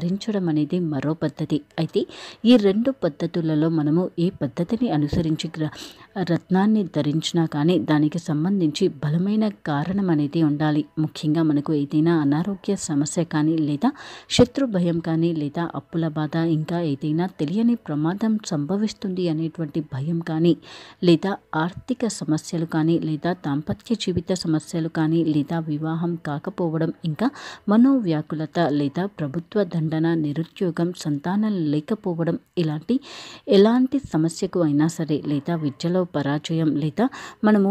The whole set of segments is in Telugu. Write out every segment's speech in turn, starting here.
ధరించడం అనేది మరో పద్ధతి. అయితే ఈ రెండు పద్ధతులలో మనము ఏ పద్ధతిని అనుసరించి రత్నాన్ని ధరించినా కానీ దానికి సంబంధించి బలమైన కారణం అనేది ఉండాలి. ముఖ్యంగా మనకు ఏదైనా అనారోగ్య సమస్య కానీ లేదా శత్రు భయం కానీ లేదా అప్పుల బాధ ఇంకా ఏదైనా తెలియని ప్రమాదం సంభవిస్తుంది అనేటువంటి భయం కానీ లేదా ఆర్థిక సమస్యలు కానీ లేదా దాంపత్య జీవిత సమస్యలు కానీ లేదా వివాహం కాకపోవడం ఇంకా మనోవ్యాకులత లేదా ప్రభుత్వ దండ దండన నిరుద్యోగం సంతానం లేకపోవడం ఇలాంటి ఎలాంటి సమస్యకు అయినా సరే లేదా విద్యలో పరాజయం లేదా మనము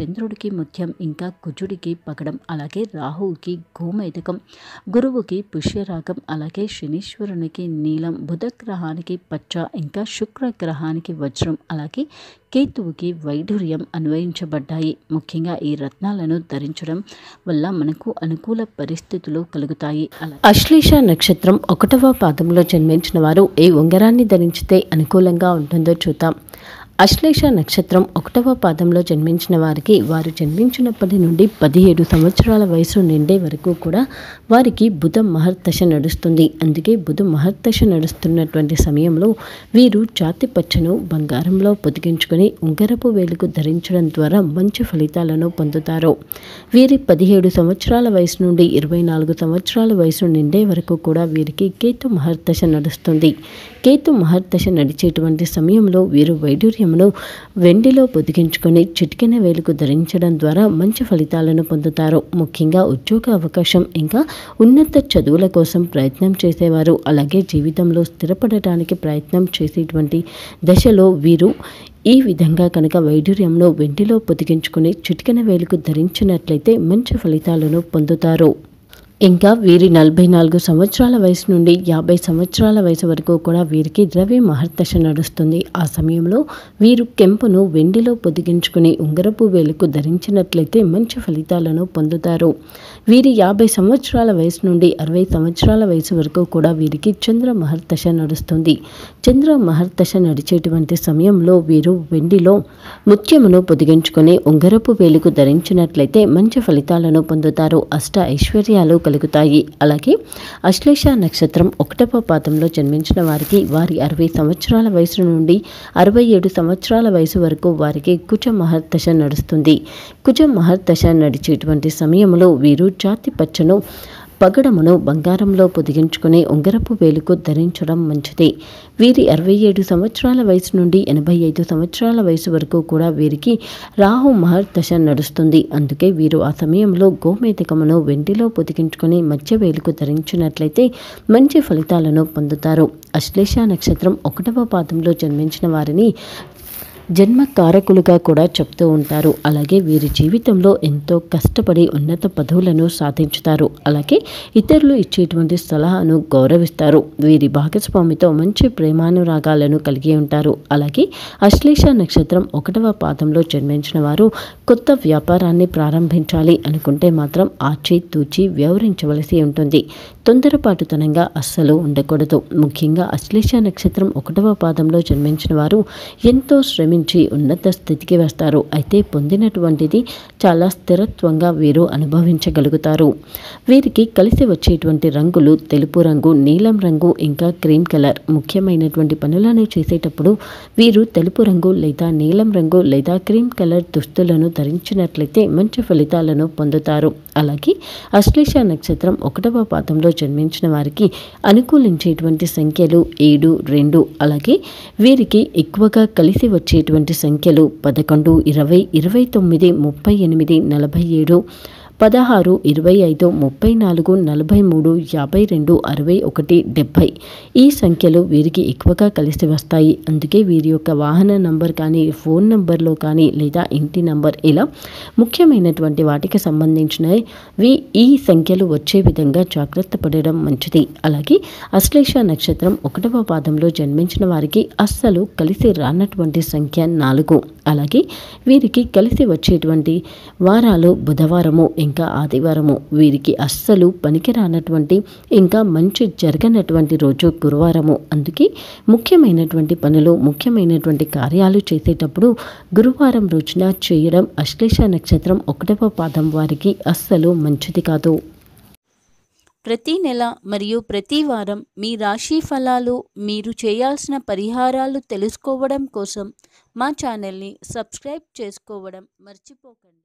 చంద్రుడికి ముత్యం ఇంకా కుజుడికి పగడం అలాగే రాహువుకి గోమేదకం గురువుకి పుష్యరాగం అలాగే శనీశ్వరునికి నీలం బుధ గ్రహానికి పచ్చ ఇంకా శుక్ర గ్రహానికి వజ్రం అలాగే కేతువుకి వైఢూర్యం అన్వయించబడ్డాయి. ముఖ్యంగా ఈ రత్నాలను ధరించడం వల్ల మనకు అనుకూల పరిస్థితులు కలుగుతాయి. అలా అశ్లేష నక్షత్రం ఒకటవ పాదంలో జన్మించిన వారు ఏ ఉంగరాన్ని ధరించితే అనుకూలంగా ఉంటుందో చూద్దాం. అశ్లేష నక్షత్రం ఒకటవ పాదంలో జన్మించిన వారికి వారు జన్మించినప్పటి నుండి పదిహేడు సంవత్సరాల వయసు నిండే వరకు కూడా వారికి బుధ మహర్దశ నడుస్తుంది. అందుకే బుధ మహర్దశ నడుస్తున్నటువంటి సమయంలో వీరు జాతి పచ్చను బంగారంలో పొదిగించుకొని ఉంగరపు వేలుకు ధరించడం ద్వారా మంచి ఫలితాలను పొందుతారు. వీరి పదిహేడు సంవత్సరాల వయసు నుండి ఇరవై నాలుగు సంవత్సరాల వయసు నిండే వరకు కూడా వీరికి కేతు మహర్దశ నడుస్తుంది. కేతు మహర్దశ నడిచేటువంటి సమయంలో వీరు వైడూర్యమును వెండిలో పొదిగించుకొని చిటికెన వేలుకు ధరించడం ద్వారా మంచి ఫలితాలను పొందుతారు. ముఖ్యంగా ఉద్యోగ అవకాశం ఇంకా ఉన్నత చదువుల కోసం ప్రయత్నం చేసేవారు. అలాగే జీవితంలో స్థిరపడటానికి ప్రయత్నం చేసేటువంటి దశలో వీరు ఈ విధంగా కనుక వైడూర్యంలో వెండిలో పొదిగించుకుని చిటికెన వేలుకు ధరించినట్లయితే మంచి ఫలితాలను పొందుతారు. ఇంకా వీరి నలభై నాలుగు సంవత్సరాల వయసు నుండి యాభై సంవత్సరాల వయసు వరకు కూడా వీరికి ద్రవ్య మహర్దశ నడుస్తుంది. ఆ సమయంలో వీరు కెంపును వెండిలో పొదిగించుకుని ఉంగరపు వేలుకు ధరించినట్లయితే మంచి ఫలితాలను పొందుతారు. వీరి యాభై సంవత్సరాల వయసు నుండి అరవై సంవత్సరాల వయసు వరకు కూడా వీరికి చంద్ర మహర్దశ నడుస్తుంది. చంద్ర మహర్దశ నడిచేటువంటి సమయంలో వీరు వెండిలో ముత్యమును పొదిగించుకుని ఉంగరపు వేలుకు ధరించినట్లయితే మంచి ఫలితాలను పొందుతారు. అష్ట ఐశ్వర్యాలు కలుగుతాయి. అలాగే అశ్లేష నక్షత్రం ఒకటవ పాదంలో జన్మించిన వారికి వారి అరవై సంవత్సరాల వయసు నుండి అరవై ఏడు సంవత్సరాల వయసు వరకు వారికి కుజ మహర్దశ నడుస్తుంది. కుజ మహర్దశ నడిచేటువంటి సమయంలో వీరు జాతి పచ్చను పగడమును బంగారంలో పొదిగించుకుని ఉంగరపు వేలుకు ధరించడం మంచిది. వీరి అరవై ఏడు సంవత్సరాల వయసు నుండి ఎనభై ఐదు సంవత్సరాల వయసు వరకు కూడా వీరికి రాహు మహర్దశ నడుస్తుంది. అందుకే వీరు ఆ సమయంలో గోమేధికమును వెండిలో పొదిగించుకుని మధ్య వేలుకు ధరించినట్లయితే మంచి ఫలితాలను పొందుతారు. అశ్లేష నక్షత్రం ఒకటవ పాదంలో జన్మించిన వారిని జన్మ కారకులుగా కూడా చెప్తూ ఉంటారు. అలాగే వీరి జీవితంలో ఎంతో కష్టపడి ఉన్నత పదవులను సాధించుతారు. అలాగే ఇతరులు ఇచ్చేటువంటి సలహాను గౌరవిస్తారు. వీరి భాగస్వామితో మంచి ప్రేమానురాగాలను కలిగి ఉంటారు. అలాగే అశ్లేష నక్షత్రం ఒకటవ పాదంలో జన్మించిన వారు కొత్త వ్యాపారాన్ని ప్రారంభించాలి అనుకుంటే మాత్రం ఆచి తూచి వ్యవహరించవలసి ఉంటుంది. తొందరపాటుతనంగా అస్సలు ఉండకూడదు. ముఖ్యంగా అశ్లేష నక్షత్రం ఒకటవ పాదంలో జన్మించిన వారు ఎంతో శ్రమించి ఉన్నత స్థితికి వస్తారు. అయితే పొందినటువంటిది చాలా స్థిరత్వంగా వీరు అనుభవించగలుగుతారు. వీరికి కలిసి వచ్చేటువంటి రంగులు తెలుపు రంగు నీలం రంగు ఇంకా క్రీమ్ కలర్. ముఖ్యమైనటువంటి పనులను చేసేటప్పుడు వీరు తెలుపు రంగు లేదా నీలం రంగు లేదా క్రీమ్ కలర్ దుస్తులను ధరించినట్లయితే మంచి ఫలితాలను పొందుతారు. అలాగే అశ్లేష నక్షత్రం ఒకటవ పాదంలో పాదంలో జన్మించిన వారికి అనుకూలించేటువంటి సంఖ్యలు ఏడు రెండు అలాగే వీరికి ఎక్కువగా కలిసి వచ్చేటువంటి సంఖ్యలు పదకొండు ఇరవై ఇరవై తొమ్మిది ముప్పై ఎనిమిది నలభై ఏడు పదహారు ఇరవై ఐదు ముప్పై నాలుగు నలభై మూడు యాభై రెండు అరవై ఒకటి డెబ్భై ఈ సంఖ్యలు వీరికి ఎక్కువగా కలిసి వస్తాయి. అందుకే వీరి యొక్క వాహన నంబర్ కానీ ఫోన్ నంబర్లో కానీ లేదా ఇంటి నంబర్ ఇలా ముఖ్యమైనటువంటి వాటికి సంబంధించినవి. ఈ సంఖ్యలు వచ్చే విధంగా జాగ్రత్త పడడం మంచిది. అలాగే అశ్లేష నక్షత్రం ఒకటవ పాదంలో జన్మించిన వారికి అస్సలు కలిసి రానటువంటి సంఖ్య నాలుగు. అలాగే వీరికి కలిసి వచ్చేటువంటి వారాలు బుధవారము ఇంకా ఆదివారము. వీరికి అస్సలు పనికి రానటువంటి ఇంకా మంచి జరగనటువంటి రోజు గురువారము. అందుకే ముఖ్యమైనటువంటి పనులు ముఖ్యమైనటువంటి కార్యాలు చేసేటప్పుడు గురువారం రోజున చేయడం అశ్లేష నక్షత్రం ఒకటవ పాదం వారికి అస్సలు మంచిది కాదు. ప్రతి నెల మరియు ప్రతి వారం మీ రాశి ఫలాలు మీరు చేయాల్సిన పరిహారాలు తెలుసుకోవడం కోసం మా ఛానల్ని సబ్స్క్రైబ్ చేసుకోవడం మర్చిపోకండి.